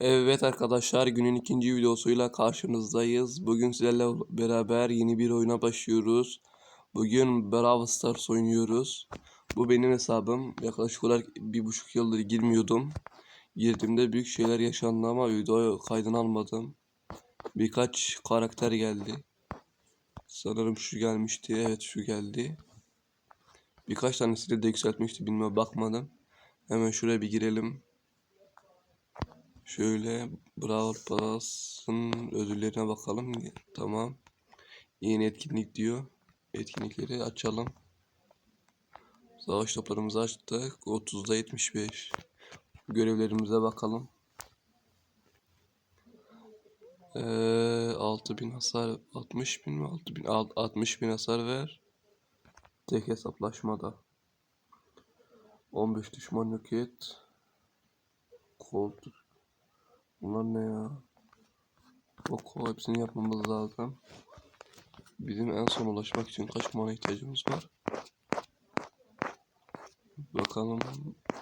Evet arkadaşlar günün ikinci videosuyla karşınızdayız. Bugün sizlerle beraber yeni bir oyuna başlıyoruz. Bugün Brawl Stars oynuyoruz. Bu benim hesabım. Yaklaşık olarak bir buçuk yıldır girmiyordum. Girdiğimde büyük şeyler yaşandı ama video kaydını almadım. Birkaç karakter geldi. Sanırım şu gelmişti. Evet şu geldi. Birkaç tanesini de yükseltmişti. Bilmiyorum bakmadım. Hemen şuraya bir girelim. Şöyle Brawl Pass'ın ödüllerine bakalım. Tamam. Yeni etkinlik diyor. Etkinlikleri açalım. Savaş toplarımızı açtık. 30'da 75. Görevlerimize bakalım. Ee, 6000 hasar 60 bin mi 6000 60 bin hasar ver. Tek hesaplaşmada. 15 düşman yok et. Koltuk. Bunlar ne ya? Oku hepsini yapmamız lazım. Bizim en son ulaşmak için kaç mana ihtiyacımız var? Bakalım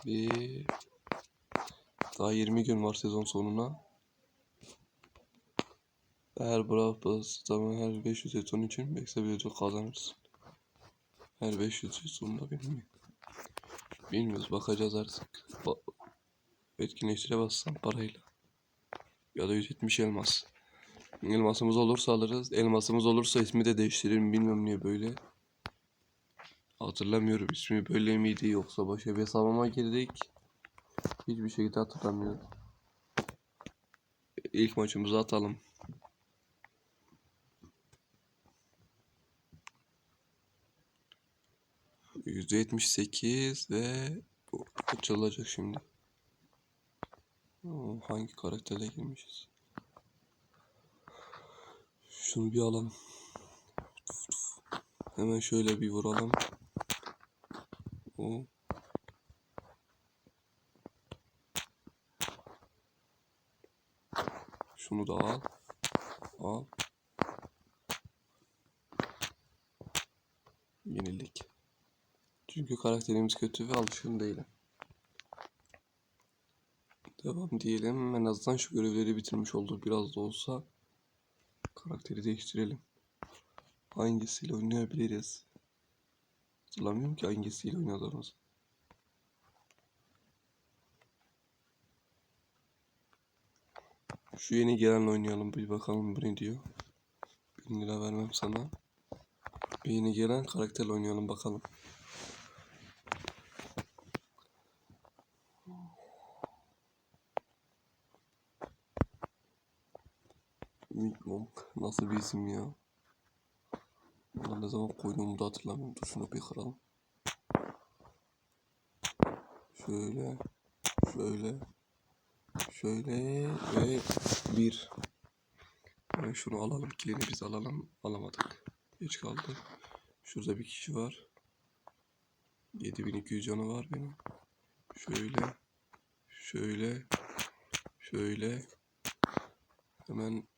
bir daha 20 gün var sezon sonuna. Her Brawl Pass tamam her 500 jeton için bekse bir ödül kazanırsın. Her 500 jetonda bilmiyorum. Bilmiyoruz bakacağız artık. Ba etkinleştire bassam parayla. Ya da 170 elmas. Elmasımız olursa alırız. Elmasımız olursa ismi de değiştiririm. Bilmiyorum niye böyle. Hatırlamıyorum ismi böyle miydi yoksa başka bir hesabıma girdik. Hiçbir şekilde hatırlamıyorum. İlk maçımızı atalım. %78 ve bu açılacak şimdi. Oo, hangi karakterle girmişiz? Şunu bir alalım. Hemen şöyle bir vuralım. O. Şunu da al. Al. Yenildik. Çünkü karakterimiz kötü ve alışkın değilim. Devam diyelim. En azından şu görevleri bitirmiş olduk biraz da olsa. Karakteri değiştirelim. Hangisiyle oynayabiliriz? Hatırlamıyorum ki hangisiyle oynadığımızı. Şu yeni gelenle oynayalım bir bakalım bu ne diyor. 1000 lira vermem sana. Bir yeni gelen karakterle oynayalım bakalım. Bilmiyorum nasıl bir isim ya. Ulan ne zaman koyduğumu da hatırlamıyorum. Dur şunu bir kıralım. Şöyle. Şöyle. Şöyle ve bir. Yani şunu alalım. Kilini biz alalım. Alamadık. Geç kaldı. Şurada bir kişi var. 7200 canı var benim. Şöyle. Şöyle. Şöyle. Hemen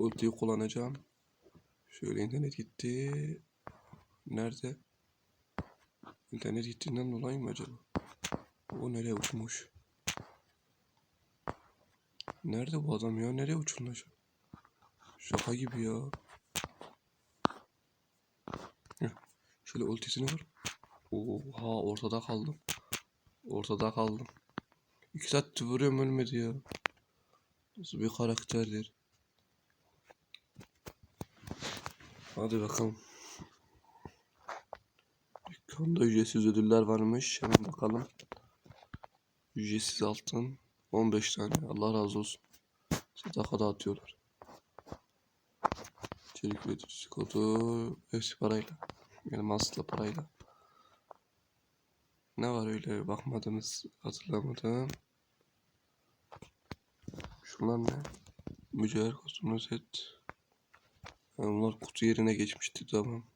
ultiyi kullanacağım. Şöyle internet gitti. Nerede? İnternet gittiğinden dolayı mı acaba? O nereye uçmuş? Nerede bu adam ya? Nereye uçurmuş? Şaka gibi ya. Heh. Şöyle ultisini vur. Oha ortada kaldım. Ortada kaldım. İki saat vuruyorum ölmedi ya. Nasıl bir karakterdir? Hadi bakalım. Dükkanda ücretsiz ödüller varmış. Hemen bakalım. Ücretsiz altın. 15 tane. Allah razı olsun. Sadaka dağıtıyorlar. Çelik üreticisi kodu. Hepsi parayla. Elmasla parayla. Ne var öyle bakmadınız hatırlamadım. Şunlar ne? Mücevher kostümü set. Onlar kutu yerine geçmişti tamam.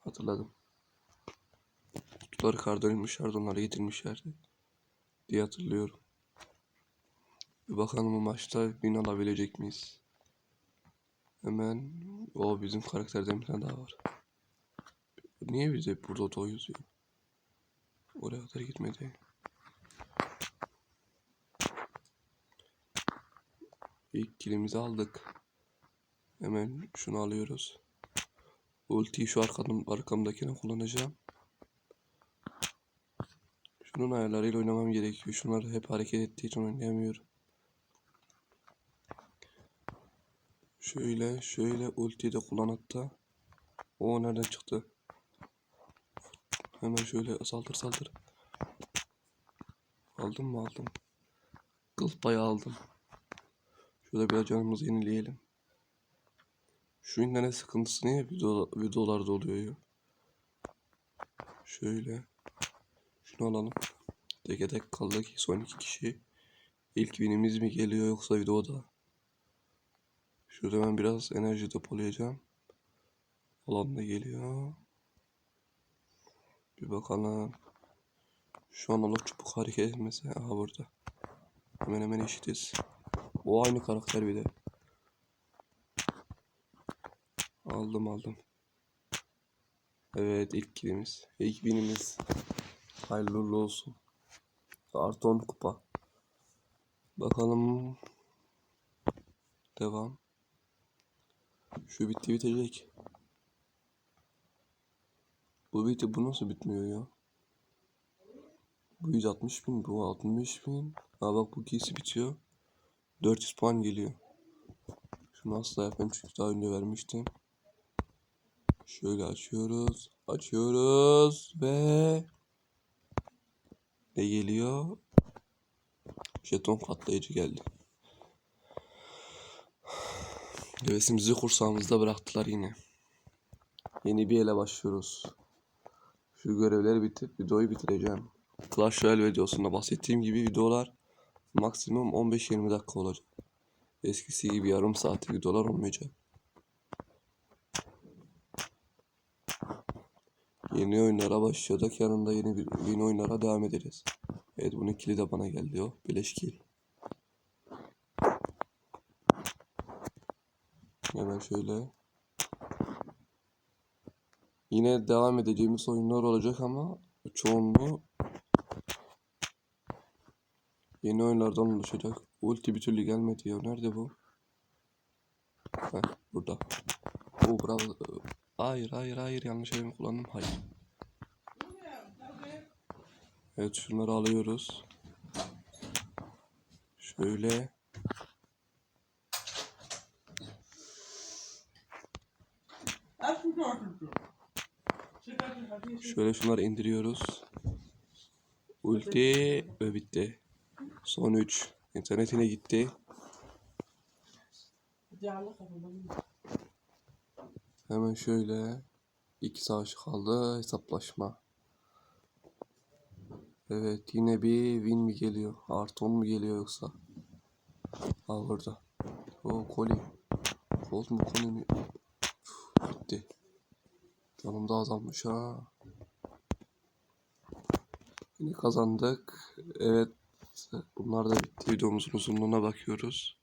Hatırladım. Kutuları kardırmışlardı onları getirmişlerdi. Diye hatırlıyorum. Bir bakalım bu maçta win alabilecek miyiz? Hemen o bizim karakterden bir tane daha var. Niye biz hep burada doğuyoruz ya? Oraya kadar gitmedi. İlk kilimizi aldık. Hemen şunu alıyoruz. Ultiyi şu arkamın, arkamdakine kullanacağım. Şunun ayarlarıyla oynamam gerekiyor. Şunlar hep hareket ettiği için oynayamıyorum. Şöyle şöyle ultiyi de kullan hatta. O nereden çıktı? Hemen şöyle saldır saldır. Aldım mı aldım. Kıl payı aldım. Şöyle biraz canımızı yenileyelim. Şu internet sıkıntısı niye video, videolarda oluyor ya? Şöyle. Şunu alalım. Tek tek kaldık. Son iki kişi. İlk winimiz mi geliyor yoksa videoda? Şurada ben biraz enerji depolayacağım. Alan da geliyor. Bir bakalım. Şu an olur çubuk hareket etmesi. Aha burada. Hemen hemen eşitiz. O aynı karakter bir de. Aldım aldım. Evet ilk kilimiz. İlk binimiz. Hayırlı olsun. Artı 10 kupa. Bakalım. Devam. Şu bitti bitecek. Bu bitti bu nasıl bitmiyor ya? Bu 160 bin, bu 60 bin. Aa bak bu ikisi bitiyor. 400 puan geliyor. Şunu asla yapayım çünkü daha önce vermiştim. Şöyle açıyoruz. Açıyoruz ve ne geliyor? Jeton katlayıcı geldi. Hevesimizi kursağımızda bıraktılar yine. Yeni bir ele başlıyoruz. Şu görevleri bitirip videoyu bitireceğim. Clash Royale videosunda bahsettiğim gibi videolar maksimum 15-20 dakika olacak. Eskisi gibi yarım saatlik videolar olmayacak. Yeni oyunlara başladık. Yanında yeni bir yeni oyunlara devam ederiz. Evet bunun kili de bana geldi o. Beleş. Hemen şöyle. Yine devam edeceğimiz oyunlar olacak ama çoğunluğu yeni oyunlardan oluşacak. Ulti bir türlü gelmedi ya. Nerede bu? Heh, burada. Oo bravo. Hayır hayır hayır yanlış elimi kullandım. Hayır. Evet şunları alıyoruz. Şöyle. Şöyle şunları indiriyoruz. Ulti ve bitti. Son 3. İnternetine gitti. Hemen şöyle. iki savaşı kaldı. Hesaplaşma. Evet yine bir win mi geliyor? Artı 10 mu geliyor yoksa? Ha burada. O koli. Kolt mu koli mi? Uf, Bitti. Canım da azalmış ha. Yine kazandık. Evet. Bunlar da bitti. Videomuzun uzunluğuna bakıyoruz.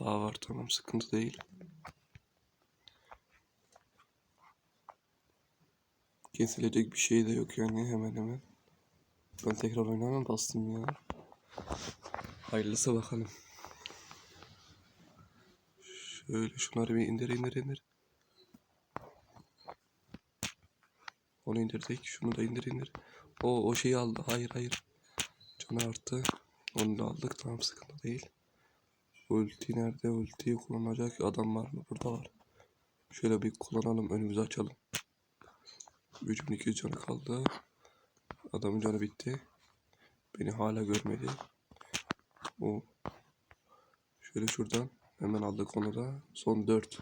Daha var tamam sıkıntı değil. Kesilecek bir şey de yok yani hemen hemen. Ben tekrar oynamam bastım ya. Hayırlısı bakalım. Şöyle şunları bir indir indir indir. Onu indirdik. Şunu da indir indir. O o şeyi aldı. Hayır hayır. Canı arttı. Onu da aldık. Tamam sıkıntı değil. Ulti nerede? Ultiyi kullanacak adam var mı? Burada var. Şöyle bir kullanalım. Önümüzü açalım. Gücümün 200 canı kaldı. Adamın canı bitti. Beni hala görmedi. O. Şöyle şuradan. Hemen aldık onu da. Son 4.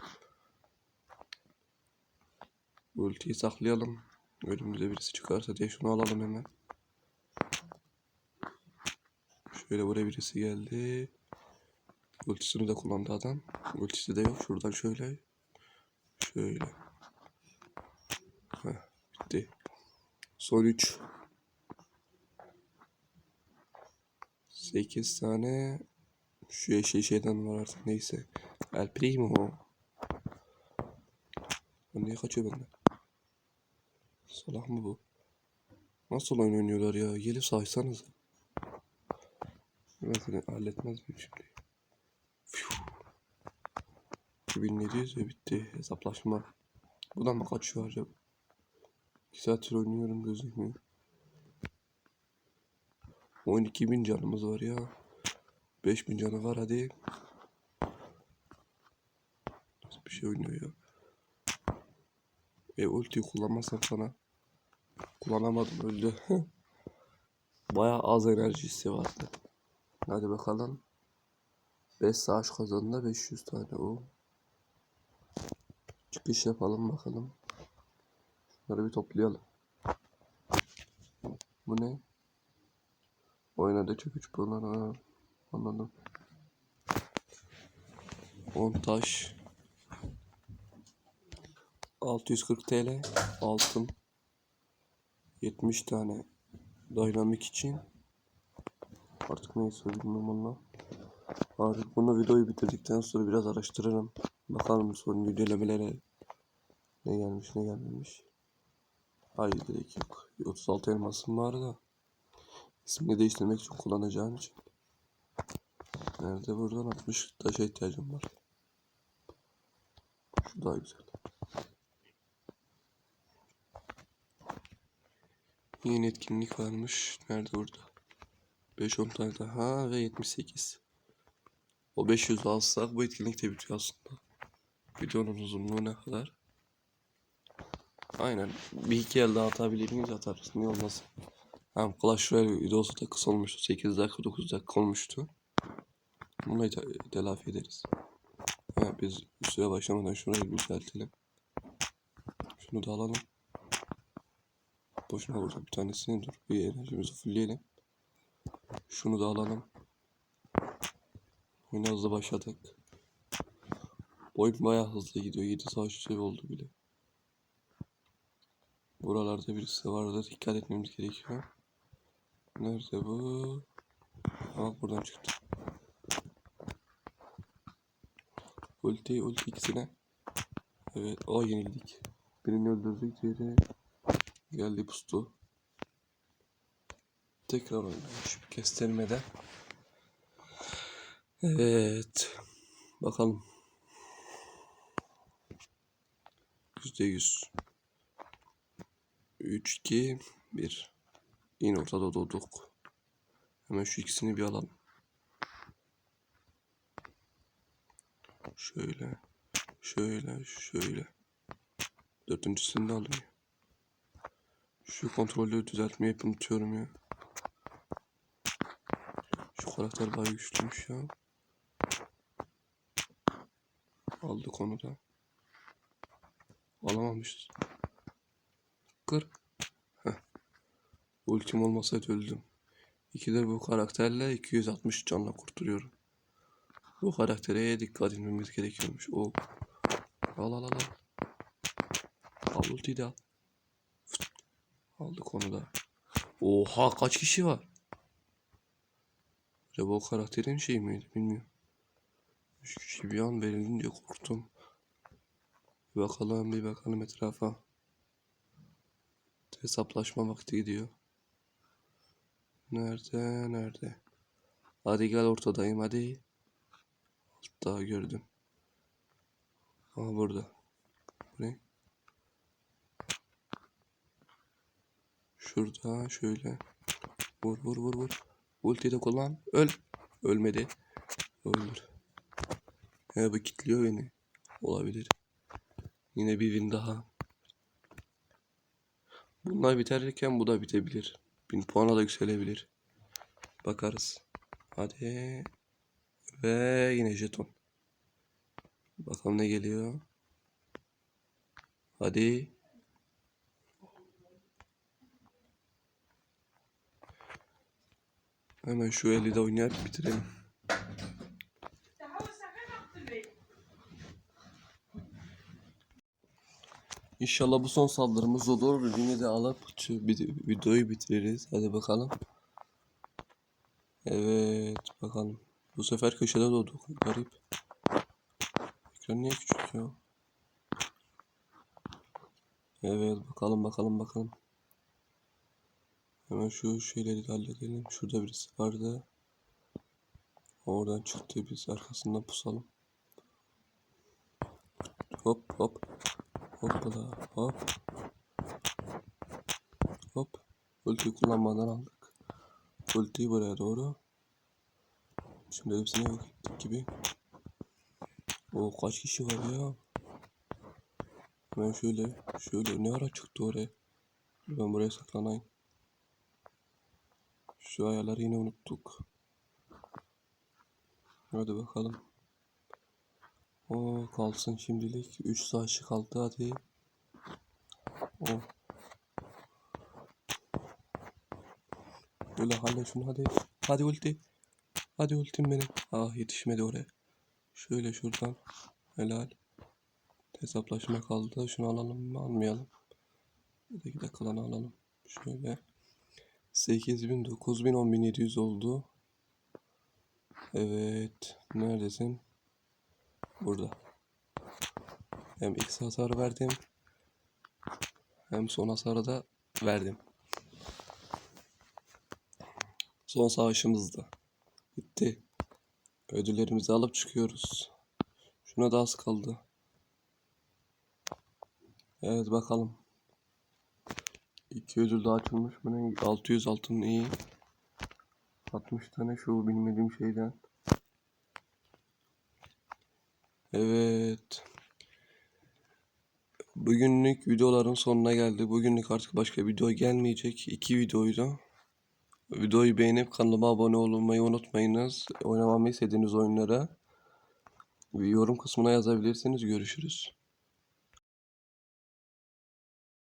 Ultiyi saklayalım. Önümüze birisi çıkarsa diye şunu alalım hemen. Şöyle buraya birisi geldi. Ultisini de kullandı adam. Ultisi de yok. Şuradan şöyle. Şöyle. Heh, bitti. Son 3. 8 tane şu şey şeyden var artık neyse. El Primo. O niye kaçıyor benden? Salah mı bu? Nasıl oyun oynuyorlar ya? Gelip saysanız. Ben seni halletmez miyim şimdi? Fiu. 2700 ve bitti hesaplaşma. Buradan mı kaçıyor acaba? 2 saattir oynuyorum gözükmüyor. 12.000 canımız var ya. 5000 canı var hadi. Nasıl bir şey oynuyor ya. E ultiyi kullanmasam sana. Kullanamadım öldü. Baya az enerjisi vardı. Hadi bakalım. 5 savaş kazandı 500 tane o. Çıkış yapalım bakalım. Şunları bir toplayalım. Bu ne? Oynadı çöküç bunlar. Anladım. 10 taş. 640 TL. Altın. 70 tane. Dynamic için. Artık neyse bilmiyorum valla. Artık bunu videoyu bitirdikten sonra biraz araştırırım. Bakalım son güncellemelere ne gelmiş ne gelmemiş. Hayır gerek yok. Bir 36 elmasım var da. İsmini değiştirmek için kullanacağım için. Nerede buradan 60 taşa ihtiyacım var. Şu daha güzel. Yeni etkinlik varmış. Nerede burada? 5-10 tane daha ve 78. O 500 alsak bu etkinlik de bitiyor aslında. Videonun uzunluğu ne kadar? Aynen. Bir iki el daha atabilir miyiz atarız. Niye olmasın? Hem Clash Royale videosu da kısa olmuştu. 8 dakika 9 dakika olmuştu. Bunu te telafi ederiz. Ha, biz üstüne başlamadan şurayı bir düzeltelim. Şunu da alalım. Boşuna vuracak bir tanesini dur. Bir enerjimizi fullleyelim. Şunu da alalım. Oyuna hızlı başladık. Oyun bayağı hızlı gidiyor. 7 saat şey oldu bile. Buralarda birisi vardı. Dikkat etmemiz gerekiyor. Nerede bu? Aa buradan çıktı. Ulti, ulti ikisine. Evet, o yenildik. Birini öldürdük, diğeri geldi pustu. Tekrar oynuyormuş kestirmeden. Evet. Bakalım. Yüzde yüz. Üç, iki, bir. Yine ortada doğduk. Hemen şu ikisini bir alalım. Şöyle. Şöyle. Şöyle. Dördüncüsünü de alayım. Şu kontrolü düzeltmeyi hep unutuyorum ya. Şu karakter bayağı güçlüymüş ya. Aldık onu da. Alamamışız. Kır. Ultim olmasaydı öldüm. İkidir bu karakterle 260 canla kurtarıyorum. Bu karaktere dikkat etmemiz gerekiyormuş. O. Al al al al. Al ultiyi de al. Aldık onu da. Oha kaç kişi var? Acaba o karakterin şey miydi bilmiyorum. Üç kişi bir an verildi diye korktum. Bir bakalım bir bakalım etrafa. Hesaplaşma vakti gidiyor. Nerede nerede? Hadi gel ortadayım hadi. Altta gördüm. Aha burada. Bu ne? Şurada şöyle. Vur vur vur vur. Ultiyi de kullan. Öl. Ölmedi. Öldür. He bu kilitliyor beni. Olabilir. Yine bir win daha. Bunlar biterken bu da bitebilir. Bin puana da yükselebilir. Bakarız. Hadi. Ve yine jeton. Bakalım ne geliyor. Hadi. Hemen şu eli de oynayıp bitirelim. İnşallah bu son saldırımız olur. Yine de alıp videoyu bitiririz. Hadi bakalım. Evet bakalım. Bu sefer köşede doğduk. Garip. Ekran niye küçük ya? Evet bakalım bakalım bakalım. Hemen şu şeyleri de halledelim. Şurada birisi vardı. Oradan çıktı biz arkasından pusalım. Hop hop. Hoppala hop. Hop. Ulti kullanmadan aldık. Ultiyi buraya doğru. Şimdi hepsini yok ettik gibi. O kaç kişi var ya? Ben şöyle, şöyle ne ara çıktı oraya? Ben buraya saklanayım. Şu ayarları yine unuttuk. Hadi bakalım. O kalsın şimdilik. 3 saat kaldı hadi. O. Böyle halle şunu hadi. Hadi ulti. Hadi ultim benim. Ah yetişmedi oraya. Şöyle şuradan. Helal. Hesaplaşma kaldı. Şunu alalım mı almayalım. Bir de kalanı alalım. Şöyle. 8000, 9000, 10700 oldu. Evet. Neredesin? Burada. Hem X hasar verdim. Hem son hasarı da verdim. Son savaşımızda. Bitti. Ödüllerimizi alıp çıkıyoruz. Şuna da az kaldı. Evet bakalım. İki ödül daha açılmış. Bu ne? 600 altın iyi. 60 tane şu bilmediğim şeyden. Evet. Bugünlük videoların sonuna geldi. Bugünlük artık başka video gelmeyecek. İki videoydu. Videoyu beğenip kanalıma abone olmayı unutmayınız. Oynamamı istediğiniz oyunlara yorum kısmına yazabilirsiniz. Görüşürüz.